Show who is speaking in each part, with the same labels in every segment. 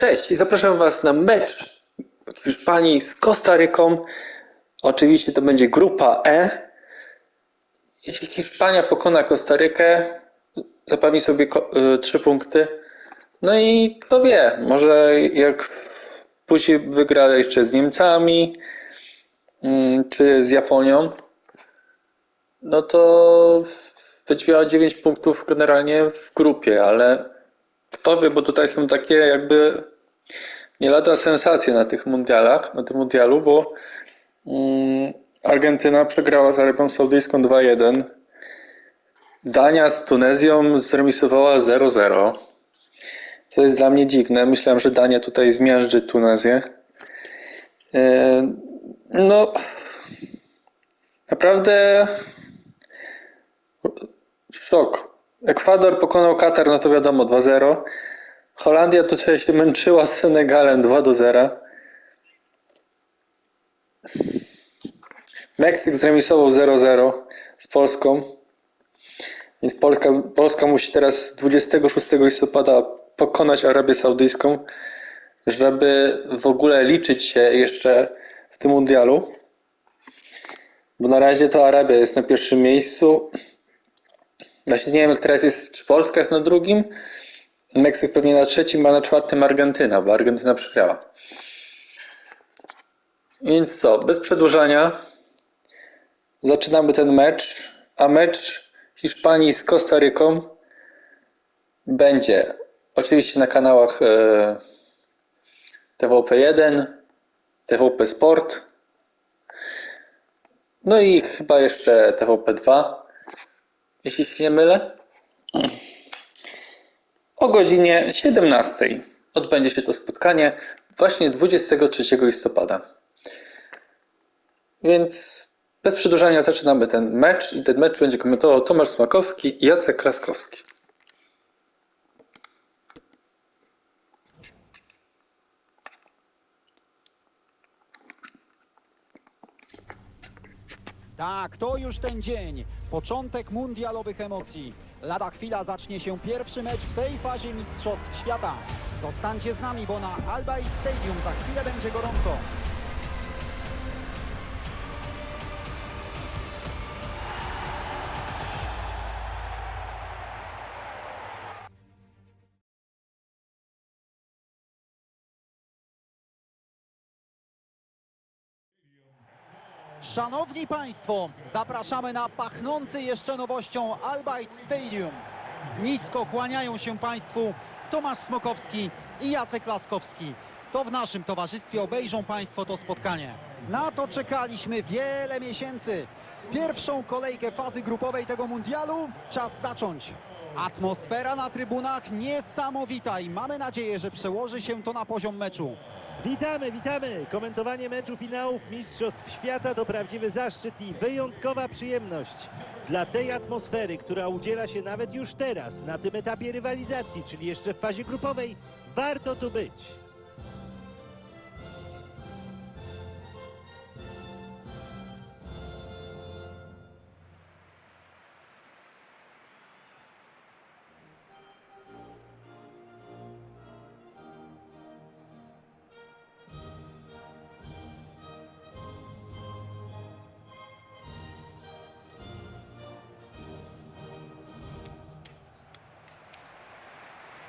Speaker 1: Cześć i zapraszam Was na mecz Hiszpanii z Kostaryką. Oczywiście to będzie grupa E. Jeśli Hiszpania pokona Kostarykę, zapewni sobie y, trzy punkty. No i kto wie, może jak później wygra jeszcze z Niemcami mm, czy z Japonią, no to będzie miała 9 punktów generalnie w grupie, ale kto wie, bo tutaj są takie jakby nie lada sensacje na tych mundialach, na tym mundialu, bo mm, Argentyna przegrała z Arabią Saudyjską 2-1. Dania z Tunezją zremisowała 0-0. Co jest dla mnie dziwne. Myślałem, że Dania tutaj zmiażdży Tunezję. E, No, naprawdę szok. Ekwador pokonał Katar, no to wiadomo, 2-0. Holandia tutaj się męczyła z Senegalem 2 do 0. Meksyk zremisował 0-0 z Polską. Więc Polska, Polska musi teraz 26 listopada pokonać Arabię Saudyjską, żeby w ogóle liczyć się jeszcze w tym mundialu. Bo na razie to Arabia jest na pierwszym miejscu. Właśnie nie wiem, jak teraz jest, czy Polska jest na drugim. Meksyk pewnie na trzecim, a na czwartym Argentyna, bo Argentyna przegrała. Więc co, bez przedłużania zaczynamy ten mecz, a mecz Hiszpanii z Kostaryką będzie oczywiście na kanałach e, TVP1, TVP Sport, no i chyba jeszcze TVP2, jeśli się nie mylę. O godzinie 17 odbędzie się to spotkanie właśnie 23 listopada. Więc bez przedłużania zaczynamy ten mecz i ten mecz będzie komentował Tomasz Smakowski i Jacek Kraskowski.
Speaker 2: Tak, to już ten dzień. Początek mundialowych emocji. Lada chwila zacznie się pierwszy mecz w tej fazie Mistrzostw Świata. Zostańcie z nami, bo na Al Bayt Stadium za chwilę będzie gorąco. Szanowni Państwo, zapraszamy na pachnący jeszcze nowością Al Bayt Stadium. Nisko kłaniają się Państwu Tomasz Smokowski i Jacek Laskowski. To w naszym towarzystwie obejrzą Państwo to spotkanie. Na to czekaliśmy wiele miesięcy. Pierwszą kolejkę fazy grupowej tego mundialu czas zacząć. Atmosfera na trybunach niesamowita i mamy nadzieję, że przełoży się to na poziom meczu.
Speaker 3: Witamy, witamy! Komentowanie meczu finałów Mistrzostw Świata to prawdziwy zaszczyt i wyjątkowa przyjemność. Dla tej atmosfery, która udziela się nawet już teraz, na tym etapie rywalizacji, czyli jeszcze w fazie grupowej, warto tu być.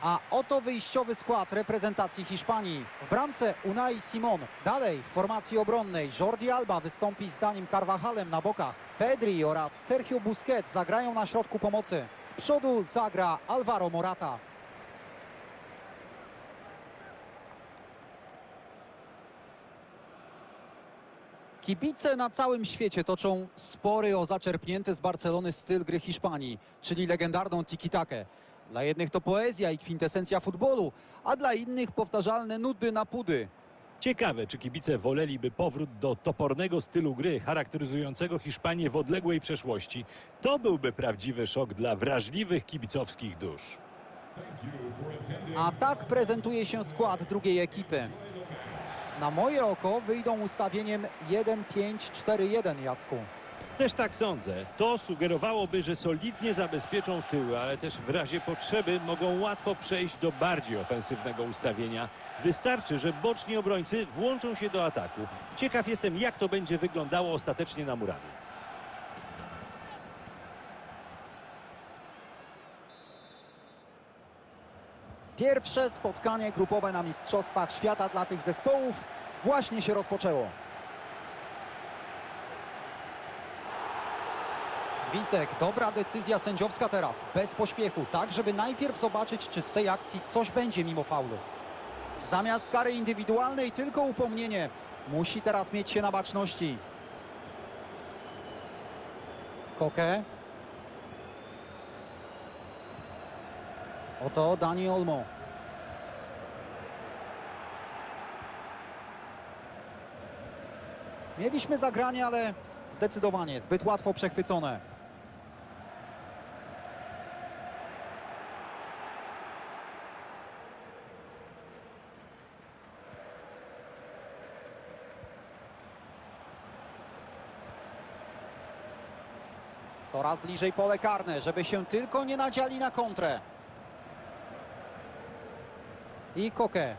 Speaker 2: A oto wyjściowy skład reprezentacji Hiszpanii. W bramce Unai Simon. Dalej w formacji obronnej Jordi Alba wystąpi z Danim Carvajalem na bokach. Pedri oraz Sergio Busquets zagrają na środku pomocy. Z przodu zagra Alvaro Morata. Kibice na całym świecie toczą spory o zaczerpnięty z Barcelony styl gry Hiszpanii, czyli legendarną tiki-takę. Dla jednych to poezja i kwintesencja futbolu, a dla innych powtarzalne nudy na pudy.
Speaker 3: Ciekawe, czy kibice woleliby powrót do topornego stylu gry charakteryzującego Hiszpanię w odległej przeszłości. To byłby prawdziwy szok dla wrażliwych kibicowskich dusz.
Speaker 2: A tak prezentuje się skład drugiej ekipy. Na moje oko wyjdą ustawieniem 1-5-4-1, Jacku.
Speaker 3: Też tak sądzę. To sugerowałoby, że solidnie zabezpieczą tyły, ale też w razie potrzeby mogą łatwo przejść do bardziej ofensywnego ustawienia. Wystarczy, że boczni obrońcy włączą się do ataku. Ciekaw jestem, jak to będzie wyglądało ostatecznie na murawie.
Speaker 2: Pierwsze spotkanie grupowe na Mistrzostwach Świata dla tych zespołów właśnie się rozpoczęło. Gwizdek, dobra decyzja sędziowska teraz, bez pośpiechu, tak żeby najpierw zobaczyć, czy z tej akcji coś będzie mimo faulu. Zamiast kary indywidualnej tylko upomnienie. Musi teraz mieć się na baczności. Koke. Oto Dani Olmo. Mieliśmy zagranie, ale zdecydowanie zbyt łatwo przechwycone. Coraz bliżej pole karne, żeby się tylko nie nadziali na kontrę. I Koke.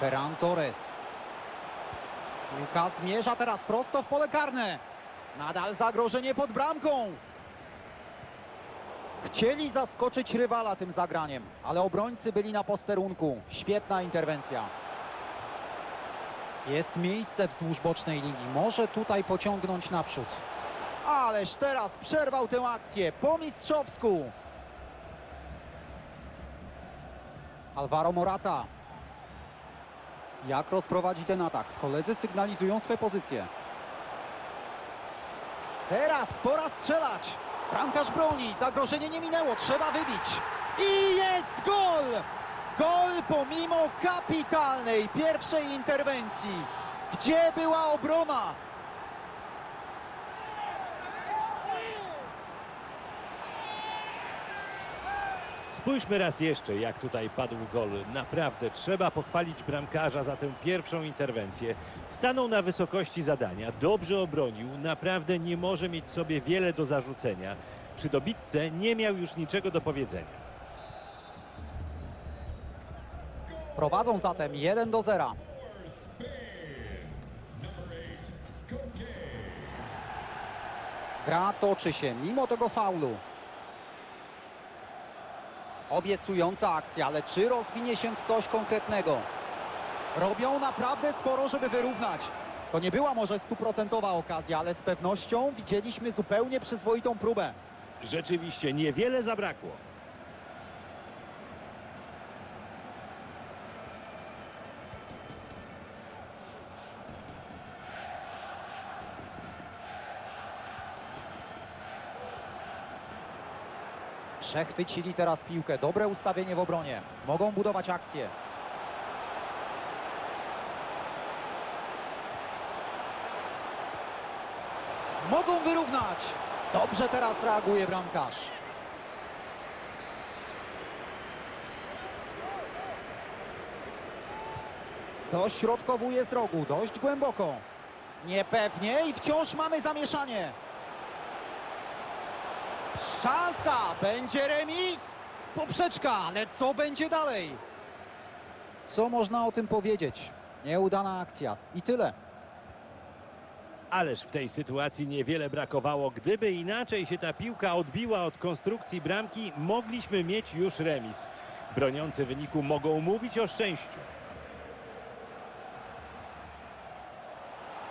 Speaker 2: Ferran Torres. Piłka zmierza teraz prosto w pole karne. Nadal zagrożenie pod bramką. Chcieli zaskoczyć rywala tym zagraniem, ale obrońcy byli na posterunku. Świetna interwencja. Jest miejsce wzdłuż bocznej linii. Może tutaj pociągnąć naprzód. Ależ teraz przerwał tę akcję po mistrzowsku. Alvaro Morata. Jak rozprowadzi ten atak? Koledzy sygnalizują swe pozycje. Teraz pora strzelać. Bramkarz broni, zagrożenie nie minęło, trzeba wybić. I jest gol! Gol pomimo kapitalnej pierwszej interwencji. Gdzie była obrona?
Speaker 3: Spójrzmy raz jeszcze, jak tutaj padł gol. Naprawdę trzeba pochwalić bramkarza za tę pierwszą interwencję. Stanął na wysokości zadania, dobrze obronił, naprawdę nie może mieć sobie wiele do zarzucenia. Przy dobitce nie miał już niczego do powiedzenia.
Speaker 2: Prowadzą zatem 1 do 0. Gra toczy się mimo tego faulu. Obiecująca akcja, ale czy rozwinie się w coś konkretnego? Robią naprawdę sporo, żeby wyrównać. To nie była może stuprocentowa okazja, ale z pewnością widzieliśmy zupełnie przyzwoitą próbę.
Speaker 3: Rzeczywiście niewiele zabrakło.
Speaker 2: Przechwycili teraz piłkę. Dobre ustawienie w obronie. Mogą budować akcję. Mogą wyrównać. Dobrze teraz reaguje bramkarz. Dośrodkowuje z rogu, dość głęboko. Niepewnie i wciąż mamy zamieszanie. Szansa! Będzie remis! Poprzeczka, ale co będzie dalej? Co można o tym powiedzieć? Nieudana akcja i tyle.
Speaker 3: Ależ w tej sytuacji niewiele brakowało. Gdyby inaczej się ta piłka odbiła od konstrukcji bramki, mogliśmy mieć już remis. Broniący wyniku mogą mówić o szczęściu.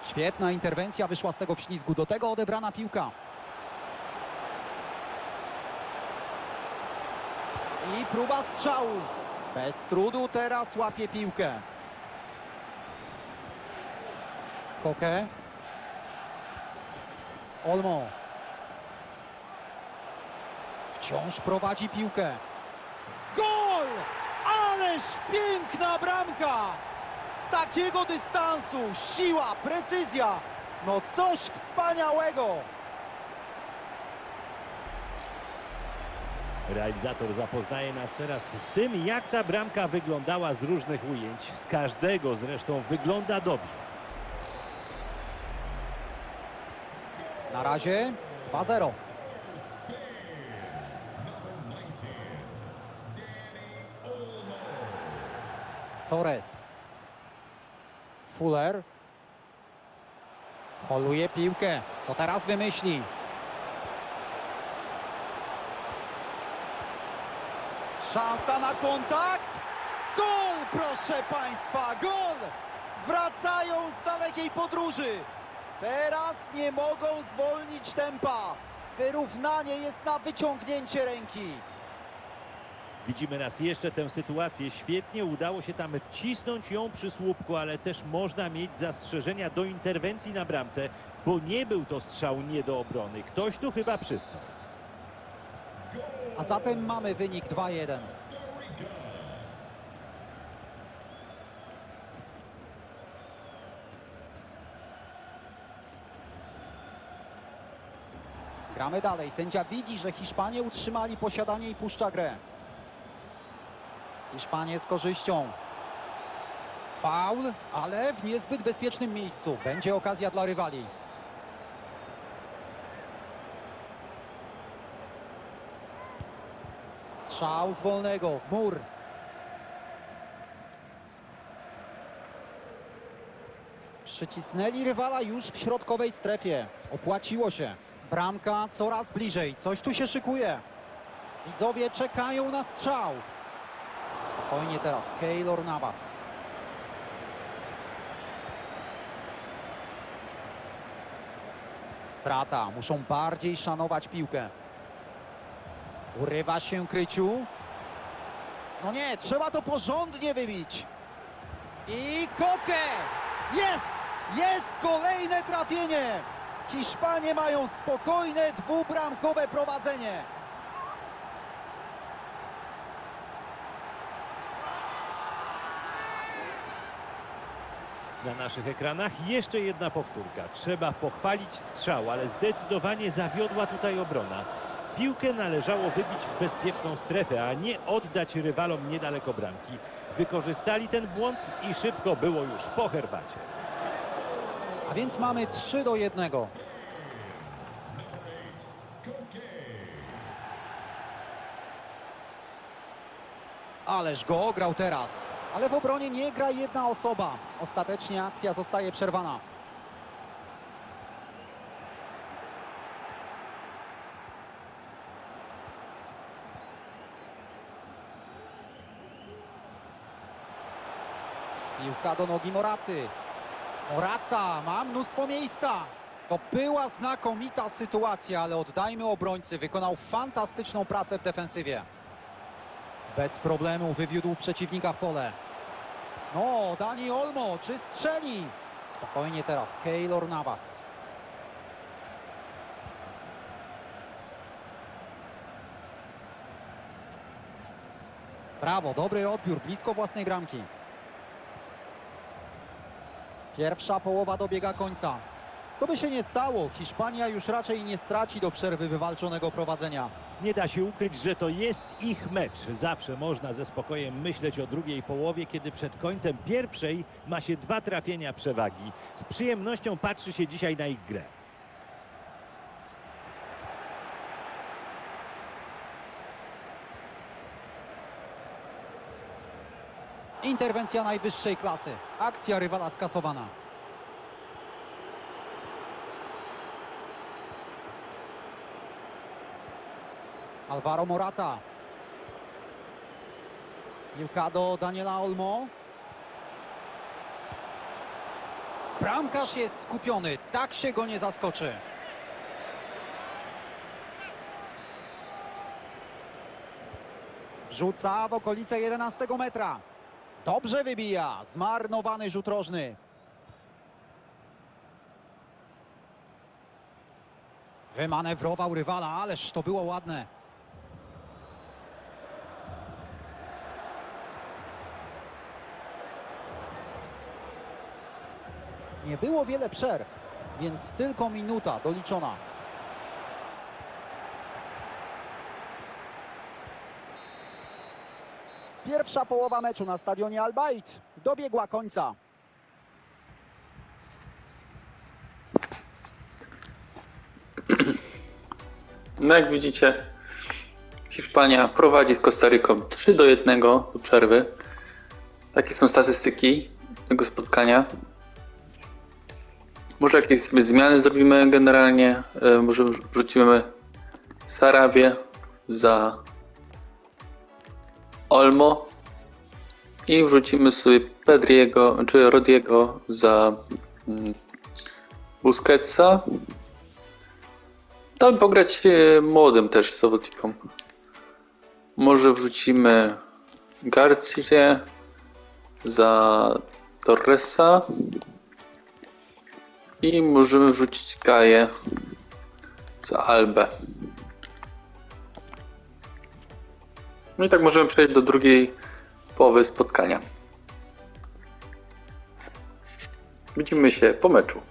Speaker 2: Świetna interwencja wyszła z tego wślizgu. Do tego odebrana piłka. I próba strzału. Bez trudu teraz łapie piłkę. Koke. Olmo. Wciąż prowadzi piłkę. Gol! Ależ piękna bramka! Z takiego dystansu siła, precyzja. No coś wspaniałego.
Speaker 3: Realizator zapoznaje nas teraz z tym, jak ta bramka wyglądała z różnych ujęć. Z każdego zresztą wygląda dobrze.
Speaker 2: Na razie 2-0. Torres. Fuller. Holuje piłkę. Co teraz wymyśli? Szansa na kontakt. Gol, proszę Państwa, gol! Wracają z dalekiej podróży. Teraz nie mogą zwolnić tempa. Wyrównanie jest na wyciągnięcie ręki.
Speaker 3: Widzimy raz jeszcze tę sytuację. Świetnie udało się tam wcisnąć ją przy słupku, ale też można mieć zastrzeżenia do interwencji na bramce, bo nie był to strzał nie do obrony. Ktoś tu chyba przysnął.
Speaker 2: A zatem mamy wynik 2-1. Gramy dalej. Sędzia widzi, że Hiszpanie utrzymali posiadanie i puszcza grę. Hiszpanie z korzyścią. Faul, ale w niezbyt bezpiecznym miejscu. Będzie okazja dla rywali. Strzał z wolnego w mur. Przycisnęli rywala już w środkowej strefie. Opłaciło się. Bramka coraz bliżej. Coś tu się szykuje. Widzowie czekają na strzał. Spokojnie teraz. Keylor Navas. Strata. Muszą bardziej szanować piłkę. Urywa się Kryciu. No nie, trzeba to porządnie wybić. I Koke! Jest! Jest kolejne trafienie! Hiszpanie mają spokojne dwubramkowe prowadzenie.
Speaker 3: Na naszych ekranach jeszcze jedna powtórka. Trzeba pochwalić strzał, ale zdecydowanie zawiodła tutaj obrona. Piłkę należało wybić w bezpieczną strefę, a nie oddać rywalom niedaleko bramki. Wykorzystali ten błąd i szybko było już po herbacie.
Speaker 2: A więc mamy 3 do 1. Ależ go ograł teraz. Ale w obronie nie gra jedna osoba. Ostatecznie akcja zostaje przerwana. Piłka do nogi Moraty. Morata ma mnóstwo miejsca. To była znakomita sytuacja, ale oddajmy obrońcy. Wykonał fantastyczną pracę w defensywie. Bez problemu wywiódł przeciwnika w pole. No, Dani Olmo, czy strzeli? Spokojnie teraz, Keylor Navas. Brawo, dobry odbiór, blisko własnej bramki. Pierwsza połowa dobiega końca. Co by się nie stało, Hiszpania już raczej nie straci do przerwy wywalczonego prowadzenia.
Speaker 3: Nie da się ukryć, że to jest ich mecz. Zawsze można ze spokojem myśleć o drugiej połowie, kiedy przed końcem pierwszej ma się dwa trafienia przewagi. Z przyjemnością patrzy się dzisiaj na ich grę.
Speaker 2: Interwencja najwyższej klasy. Akcja rywala skasowana. Alvaro Morata. Piłka do Daniela Olmo. Bramkarz jest skupiony. Tak się go nie zaskoczy. Wrzuca w okolice 11 metra. Dobrze wybija. Zmarnowany rzut rożny. Wymanewrował rywala, ależ to było ładne. Nie było wiele przerw, więc tylko minuta doliczona. Pierwsza połowa meczu na stadionie Al-Bait dobiegła końca.
Speaker 1: No jak widzicie, Hiszpania prowadzi z Kostaryką 3 do 1 do przerwy. Takie są statystyki tego spotkania. Może jakieś zmiany zrobimy generalnie. E, Może wrzucimy Sarabię za Olmo i wrzucimy sobie Pedriego czy Rodiego za mm, Busquetsa. Damy pograć e, młodym też zawodnikom. Może wrzucimy Garcję za Torresa i możemy wrzucić Gaję za Albę. No i tak możemy przejść do drugiej połowy spotkania. Widzimy się po meczu.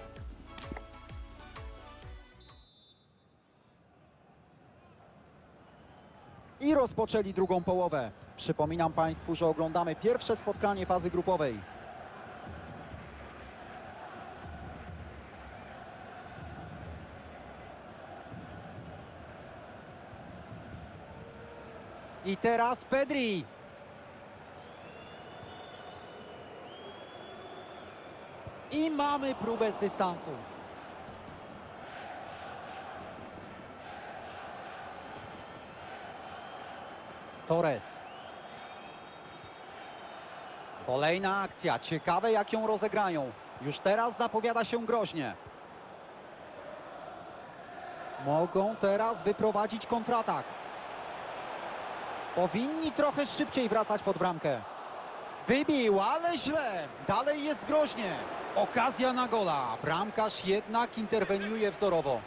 Speaker 2: I rozpoczęli drugą połowę. Przypominam Państwu, że oglądamy pierwsze spotkanie fazy grupowej. I teraz Pedri. I mamy próbę z dystansu. Torres. Kolejna akcja. Ciekawe jak ją rozegrają. Już teraz zapowiada się groźnie. Mogą teraz wyprowadzić kontratak. Powinni trochę szybciej wracać pod bramkę. Wybił, ale źle. Dalej jest groźnie. Okazja na gola. Bramkarz jednak interweniuje wzorowo.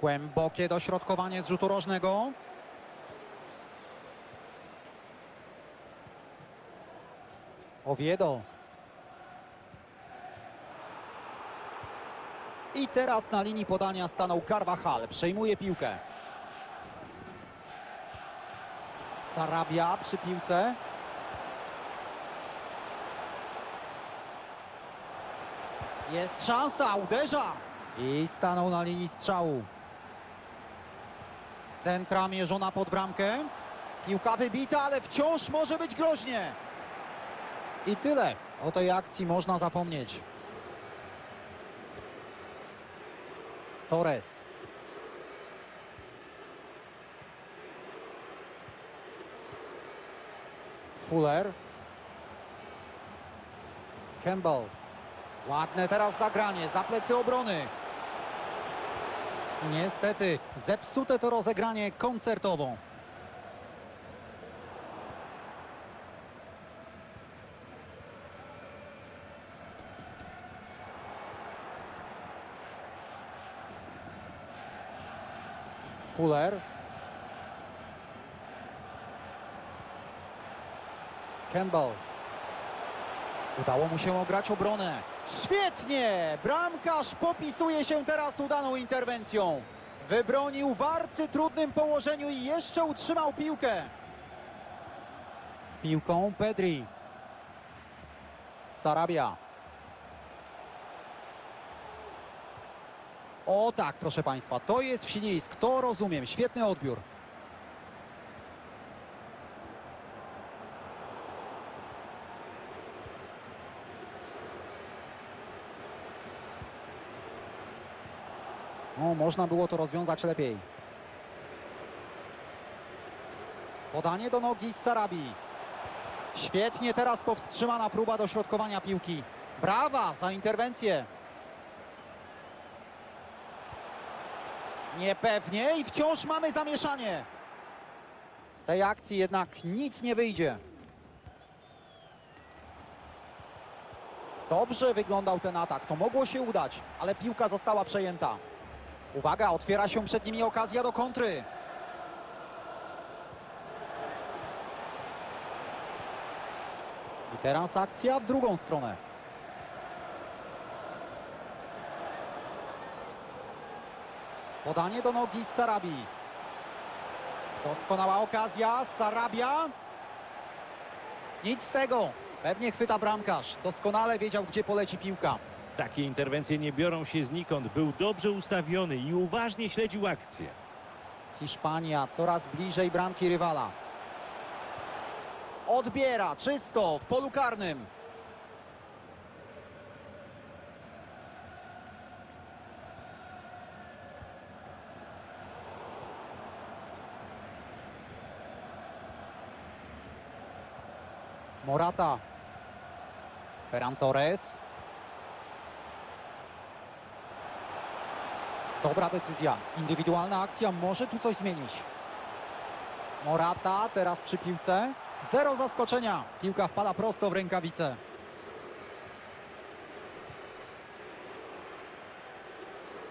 Speaker 2: Głębokie dośrodkowanie z rzutu rożnego. Oviedo. I teraz na linii podania stanął Carvajal. Przejmuje piłkę. Sarabia przy piłce. Jest szansa, uderza. I stanął na linii strzału. Centra mierzona pod bramkę. Piłka wybita, ale wciąż może być groźnie. I tyle. O tej akcji można zapomnieć. Torres. Fuller. Campbell. Ładne teraz zagranie, za plecy obrony. Niestety, zepsute to rozegranie koncertową. Fuller. Campbell. Udało mu się ograć obronę. Świetnie! Bramkarz popisuje się teraz udaną interwencją. Wybronił w arcytrudnym położeniu i jeszcze utrzymał piłkę. Z piłką Pedri. Sarabia. O tak, proszę Państwa, to jest wślizg, to rozumiem, świetny odbiór. O, można było to rozwiązać lepiej. Podanie do nogi Sarabi. Świetnie teraz powstrzymana próba dośrodkowania piłki. Brawa za interwencję. Niepewnie i wciąż mamy zamieszanie. Z tej akcji jednak nic nie wyjdzie. Dobrze wyglądał ten atak, to mogło się udać, ale piłka została przejęta. Uwaga, otwiera się przed nimi okazja do kontry. I teraz akcja w drugą stronę. Podanie do nogi Sarabi. Doskonała okazja, Sarabia. Nic z tego. Pewnie chwyta bramkarz. Doskonale wiedział, gdzie poleci piłka.
Speaker 3: Takie interwencje nie biorą się znikąd. Był dobrze ustawiony i uważnie śledził akcję.
Speaker 2: Hiszpania coraz bliżej bramki rywala. Odbiera czysto w polu karnym. Morata. Ferran Torres. Dobra decyzja. Indywidualna akcja może tu coś zmienić. Morata teraz przy piłce. Zero zaskoczenia. Piłka wpada prosto w rękawice.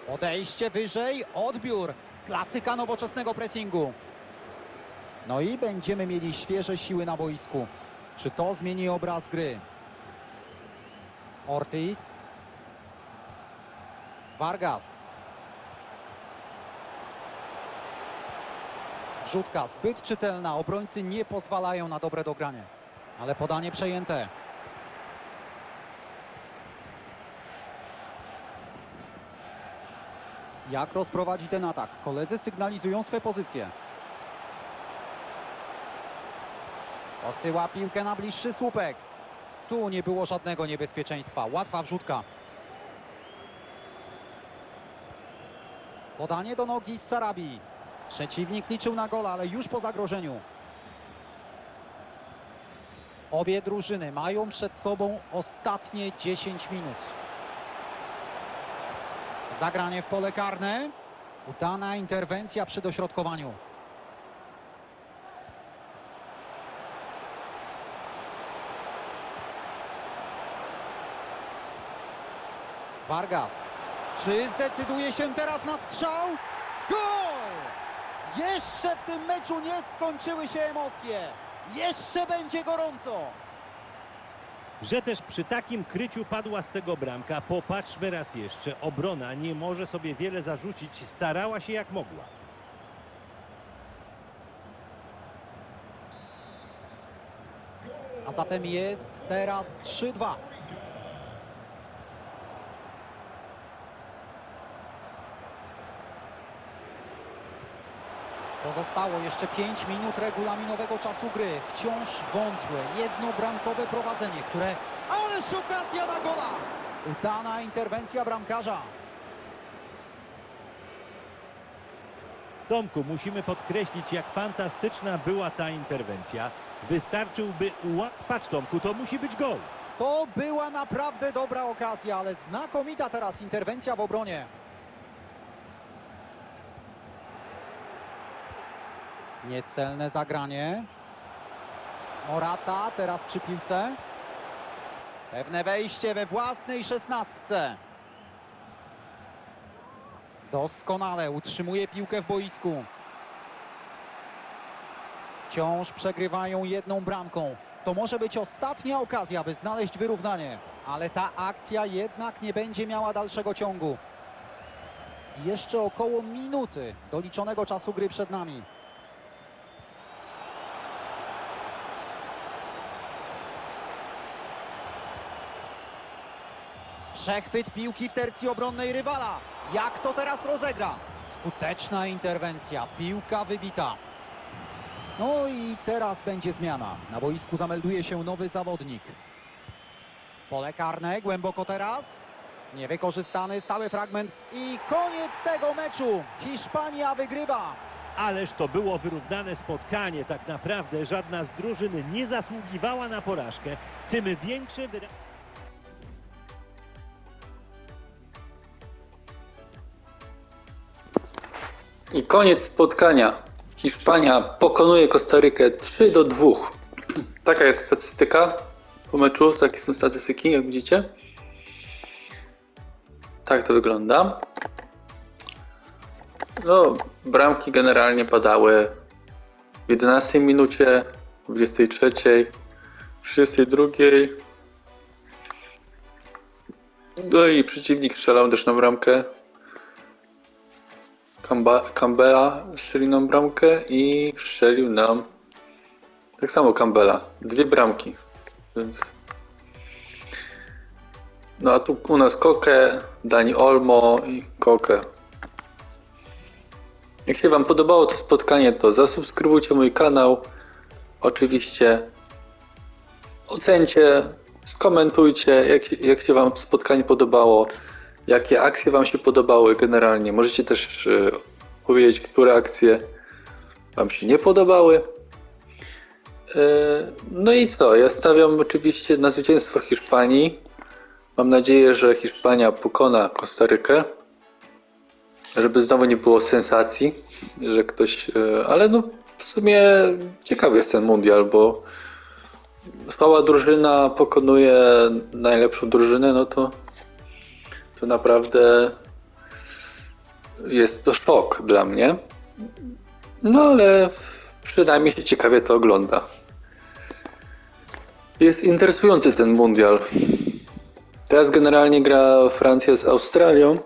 Speaker 2: Odejście wyżej, odbiór. Klasyka nowoczesnego pressingu. No i będziemy mieli świeże siły na boisku. Czy to zmieni obraz gry? Ortiz. Vargas. Wrzutka zbyt czytelna, obrońcy nie pozwalają na dobre dogranie. Ale podanie przejęte. Jak rozprowadzi ten atak? Koledzy sygnalizują swe pozycje. Posyła piłkę na bliższy słupek. Tu nie było żadnego niebezpieczeństwa. Łatwa wrzutka. Podanie do nogi z Sarabi. Przeciwnik liczył na gola, ale już po zagrożeniu. Obie drużyny mają przed sobą ostatnie 10 minut. Zagranie w pole karne. Udana interwencja przy dośrodkowaniu. Vargas. Czy zdecyduje się teraz na strzał? Gol! Jeszcze w tym meczu nie skończyły się emocje. Jeszcze będzie gorąco.
Speaker 3: Że też przy takim kryciu padła z tego bramka. Popatrzmy raz jeszcze. Obrona nie może sobie wiele zarzucić. Starała się jak mogła.
Speaker 2: A zatem jest teraz 3-2. Pozostało jeszcze 5 minut regulaminowego czasu gry. Wciąż wątłe, jednobramkowe prowadzenie, które... Ależ okazja na gola! Udana interwencja bramkarza.
Speaker 3: Tomku, musimy podkreślić, jak fantastyczna była ta interwencja. Wystarczyłby uła... Patrz Tomku, to musi być gol.
Speaker 2: To była naprawdę dobra okazja, ale znakomita teraz interwencja w obronie. Niecelne zagranie. Morata teraz przy piłce. Pewne wejście we własnej szesnastce. Doskonale utrzymuje piłkę w boisku. Wciąż przegrywają jedną bramką. To może być ostatnia okazja, by znaleźć wyrównanie. Ale ta akcja jednak nie będzie miała dalszego ciągu. Jeszcze około minuty doliczonego czasu gry przed nami. Przechwyt piłki w tercji obronnej rywala. Jak to teraz rozegra? Skuteczna interwencja. Piłka wybita. No i teraz będzie zmiana. Na boisku zamelduje się nowy zawodnik. W pole karne, głęboko teraz. Niewykorzystany stały fragment i koniec tego meczu. Hiszpania wygrywa.
Speaker 3: Ależ to było wyrównane spotkanie. Tak naprawdę żadna z drużyn nie zasługiwała na porażkę. Tym większe wyra...
Speaker 1: I koniec spotkania. Hiszpania pokonuje Kostarykę 3 do 2. Taka jest statystyka po meczu. Takie są statystyki, jak widzicie. Tak to wygląda. No, bramki generalnie padały w 11 minucie, w 23, 32. No i przeciwnik strzelał też na bramkę. Campbella strzelił nam bramkę i strzelił nam tak samo Campbella. Dwie bramki. Więc. No a tu u nas Koke, Dani Olmo i Koke. Jak się Wam podobało to spotkanie, to zasubskrybujcie mój kanał. Oczywiście ocencie, skomentujcie, jak, jak się Wam spotkanie podobało, jakie akcje Wam się podobały generalnie. Możecie też e, powiedzieć, które akcje Wam się nie podobały. E, No i co? Ja stawiam oczywiście na zwycięstwo Hiszpanii. Mam nadzieję, że Hiszpania pokona Kostarykę. Żeby znowu nie było sensacji, że ktoś. e, Ale no w sumie ciekawy jest ten mundial, bo słaba drużyna pokonuje najlepszą drużynę, no to to naprawdę jest to szok dla mnie. No ale przynajmniej się ciekawie to ogląda. Jest interesujący ten mundial. Teraz generalnie gra Francja z Australią,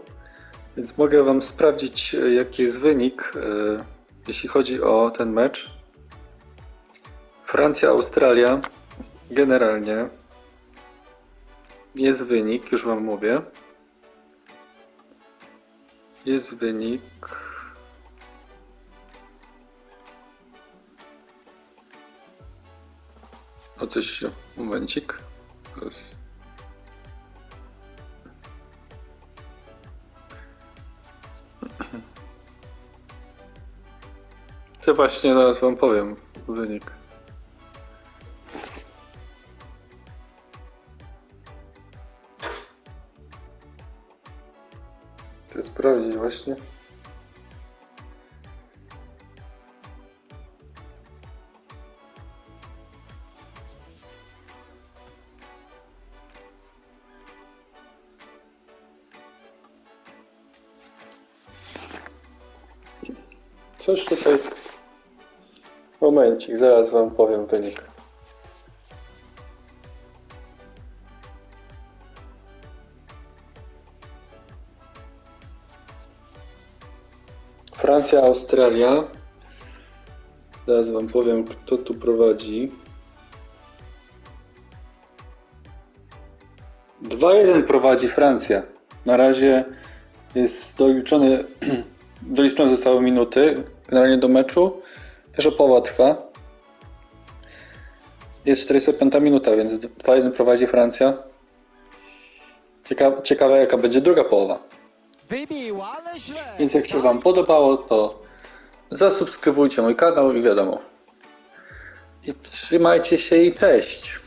Speaker 1: więc mogę Wam sprawdzić, e, jaki jest wynik, e, jeśli chodzi o ten mecz. Francja-Australia generalnie jest wynik, już Wam mówię. Jest wynik. O coś się. Momencik. Teraz. To właśnie zaraz wam powiem wynik. Właśnie. Coś tutaj. Momencik, zaraz wam powiem wynik. Francja, Australia. Zaraz wam powiem, kto tu prowadzi. 2-1 prowadzi Francja. Na razie jest doliczony, doliczone zostały minuty generalnie do meczu. Pierwsza połowa trwa. Jest 45 minuta, więc 2-1 prowadzi Francja. Ciekawe, ciekawe jaka będzie druga połowa.
Speaker 2: Ale źle.
Speaker 1: Więc jak się Wam podobało, to zasubskrybujcie mój kanał i wiadomo. I trzymajcie się i cześć.